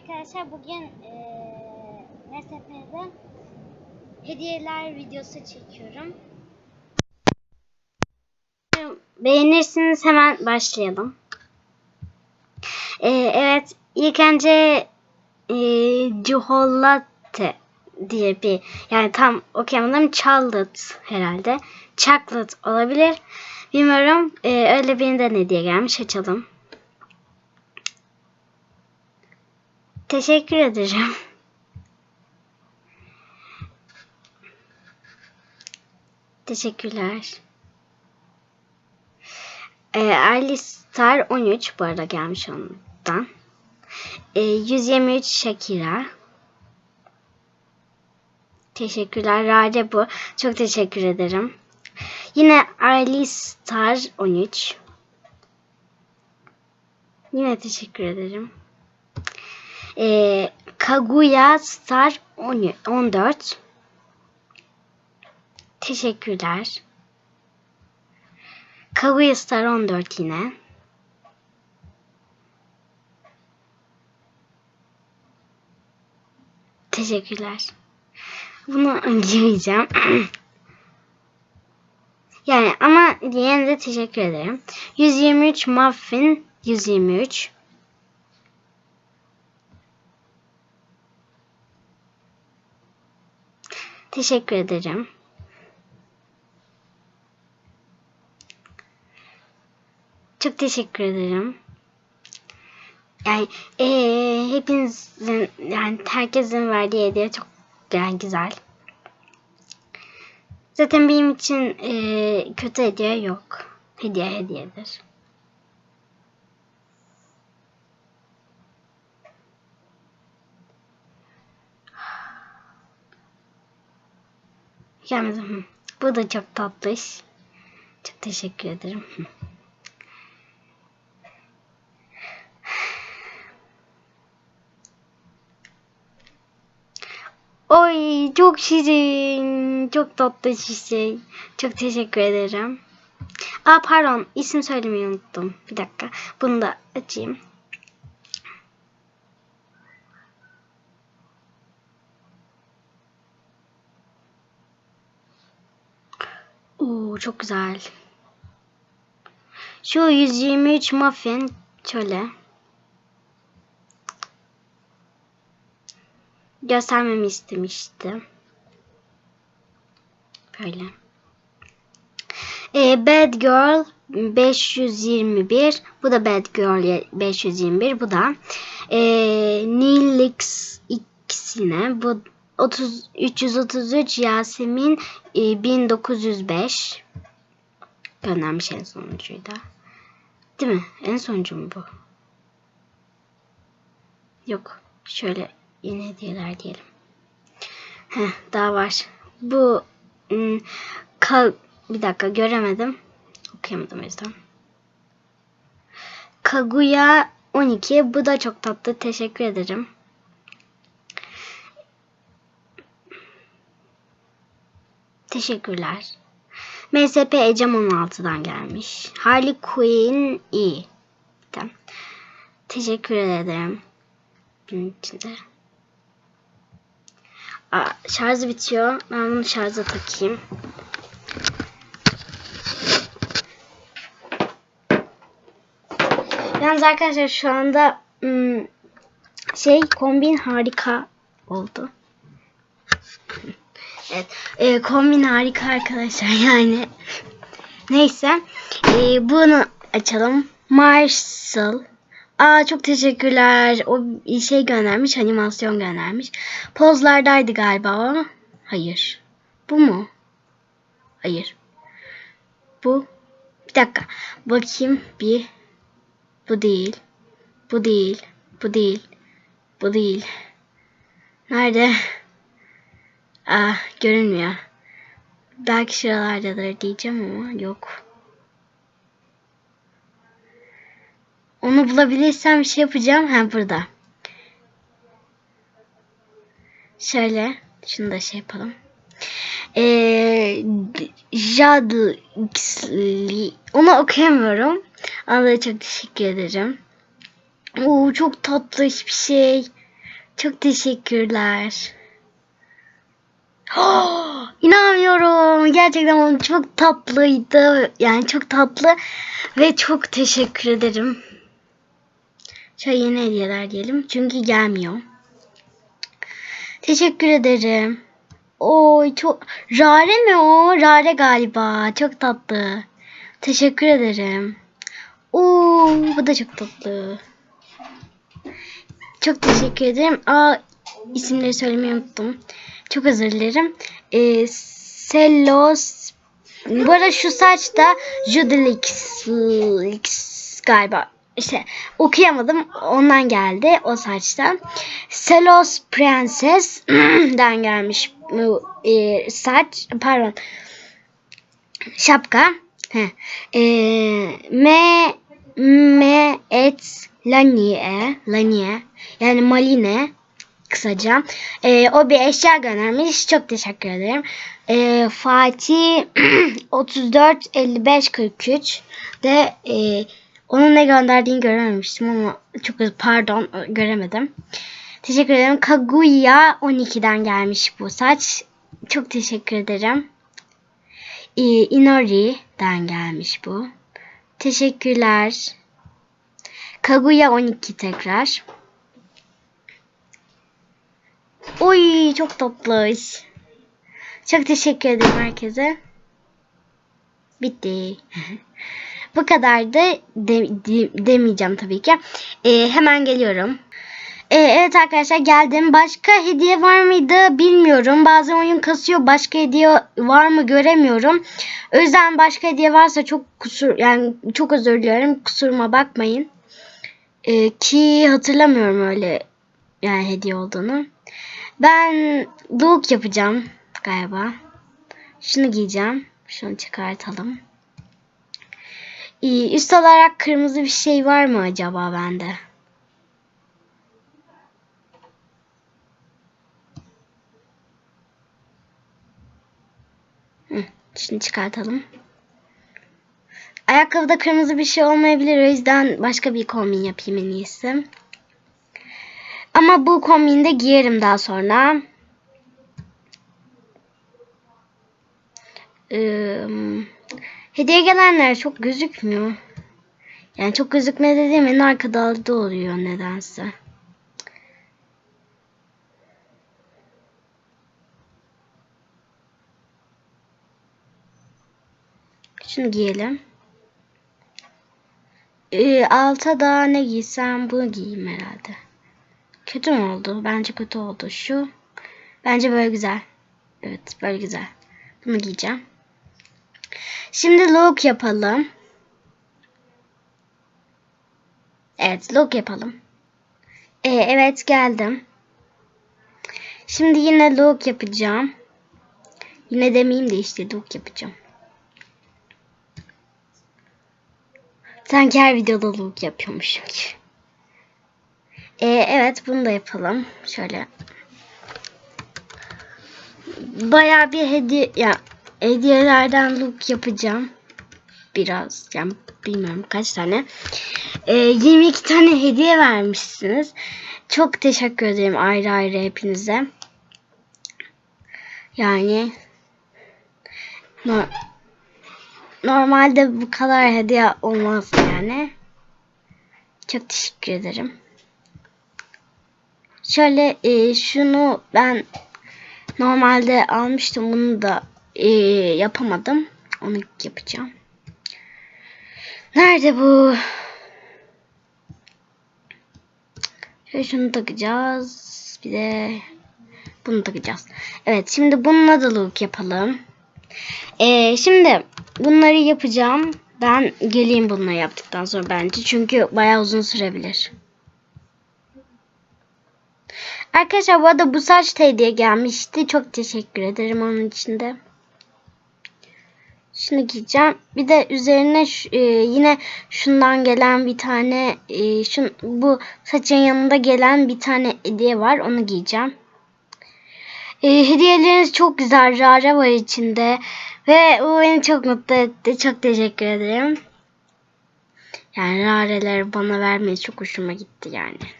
arkadaşlar bugün eee MSF'de hediyeler videosu çekiyorum. Beğenirsiniz hemen başlayalım. Eee, evet ilk önce eee Cihollate diye bir yani tam okuyamadım Chocolate herhalde. Chocolate olabilir. Bilmiyorum. Eee, öyle birinden hediye gelmiş. Açalım. Teşekkür ederim. Teşekkürler. Ee, Ali Star 13 bu arada gelmiş ondan. Ee, 123 Shakira. Teşekkürler Rade bu. Çok teşekkür ederim. Yine Ali Star 13. Yine teşekkür ederim. Ee, Kaguya Star 10 14. Teşekkürler. Kaguya Star 14 yine. Teşekkürler. Bunu ödeyeceğim. yani ama yine de teşekkür ederim. 123 Muffin 123. Teşekkür ederim. Çok teşekkür ederim. Yani eee hepinizin yani herkesin verdiği hediye çok yani güzel. Zaten benim için eee, kötü hediye yok. Hediye hediyedir. Hı. Bu da çok tatlış. Çok teşekkür ederim. Oy çok şirin. Çok tatlı şey. Çok teşekkür ederim. Aa pardon isim söylemeyi unuttum. Bir dakika. Bunu da açayım. Oo çok güzel. Şu 123 muffin şöyle. Göstermemi istemişti. Böyle. Ee, Bad Girl 521. Bu da Bad Girl 521. Bu da ee, Nilix ikisine. Bu 30, 333 Yasemin e, 1905 göndermiş en sonuncuyu da. Değil mi? En sonuncu mu bu? Yok. Şöyle yeni hediyeler diyelim. Heh, daha var. Bu hmm, ka- bir dakika göremedim. Okuyamadım o yüzden. Kaguya 12. Bu da çok tatlı. Teşekkür ederim. Teşekkürler. MSP Ecem 16'dan gelmiş. Harley Quinn iyi. Tamam. Teşekkür ederim. Bunun içinde. Aa, şarjı bitiyor. Ben bunu şarja takayım. Yalnız arkadaşlar şu anda şey kombin harika oldu. Evet. E, kombin harika arkadaşlar yani. Neyse. E, bunu açalım. Marshall. Aa çok teşekkürler. O şey göndermiş. Animasyon göndermiş. Pozlardaydı galiba o. Hayır. Bu mu? Hayır. Bu. Bir dakika. Bakayım bir. Bu değil. Bu değil. Bu değil. Bu değil. Nerede? Aa, görünmüyor. Belki şuralardadır diyeceğim ama yok. Onu bulabilirsem bir şey yapacağım. Ha burada. Şöyle. Şunu da şey yapalım. Ee, Jadli. Onu okuyamıyorum. Ama çok teşekkür ederim. Oo, çok tatlı bir şey. Çok teşekkürler. İnanmıyorum. Gerçekten o çok tatlıydı. Yani çok tatlı ve çok teşekkür ederim. Şöyle yeni hediyeler diyelim. Çünkü gelmiyor. Teşekkür ederim. Oy çok Rare mi o? Rare galiba. Çok tatlı. Teşekkür ederim. Oo, bu da çok tatlı. Çok teşekkür ederim. Aa, isimleri söylemeyi unuttum. Çok özür dilerim. Ee, Selos bu arada şu saç da Judelix Lix galiba. İşte okuyamadım. Ondan geldi o saçtan. Selos Princess'den gelmiş bu e, saç. Pardon. Şapka. He. E, me me et lanie lanie yani maline kısaca. E, o bir eşya göndermiş. Çok teşekkür ederim. E, Fatih 34 55 43 de e, onun ne gönderdiğini görememiştim ama çok pardon göremedim. Teşekkür ederim. Kaguya 12'den gelmiş bu saç. Çok teşekkür ederim. E, Inori'den gelmiş bu. Teşekkürler. Kaguya 12 tekrar. Oy çok tatlı. Çok teşekkür ederim herkese. Bitti. Bu kadardı de, de- demeyeceğim tabii ki. Ee, hemen geliyorum. Ee, evet arkadaşlar geldim. Başka hediye var mıydı bilmiyorum. Bazen oyun kasıyor. Başka hediye var mı göremiyorum. O yüzden başka hediye varsa çok kusur yani çok özür diliyorum. Kusuruma bakmayın. Ee, ki hatırlamıyorum öyle yani hediye olduğunu. Ben look yapacağım galiba. Şunu giyeceğim. Şunu çıkartalım. Ee, üst olarak kırmızı bir şey var mı acaba bende? Hı, şunu çıkartalım. Ayakkabıda kırmızı bir şey olmayabilir. O yüzden başka bir kombin yapayım en iyisi. Ama bu kombini de giyerim daha sonra. Ee, hediye gelenler çok gözükmüyor. Yani çok gözükme dediğim en arkada oluyor nedense. Şunu giyelim. Ee, alta da ne giysem bunu giyeyim herhalde. Kötü mü oldu? Bence kötü oldu. Şu. Bence böyle güzel. Evet böyle güzel. Bunu giyeceğim. Şimdi look yapalım. Evet look yapalım. Ee, evet geldim. Şimdi yine look yapacağım. Yine demeyeyim de işte look yapacağım. Sanki her videoda look yapıyormuşum ki. Ee, evet bunu da yapalım. Şöyle. Bayağı bir hediye ya hediyelerden look yapacağım. Biraz yani bilmiyorum kaç tane. Ee, 22 tane hediye vermişsiniz. Çok teşekkür ederim ayrı ayrı hepinize. Yani no- normalde bu kadar hediye olmaz yani. Çok teşekkür ederim. Şöyle e, şunu ben normalde almıştım. Bunu da e, yapamadım. Onu yapacağım. Nerede bu? Şöyle şunu takacağız. Bir de bunu takacağız. Evet şimdi bununla da look yapalım. E, şimdi bunları yapacağım. Ben geleyim bunları yaptıktan sonra bence. Çünkü bayağı uzun sürebilir. Arkadaşlar bu arada bu saç hediye gelmişti. Çok teşekkür ederim onun için de. Şunu giyeceğim. Bir de üzerine e, yine şundan gelen bir tane e, şun, bu saçın yanında gelen bir tane hediye var. Onu giyeceğim. E, hediyeleriniz çok güzel. Rara var içinde. Ve o beni çok mutlu etti. Çok teşekkür ederim. Yani rareleri bana vermesi çok hoşuma gitti yani.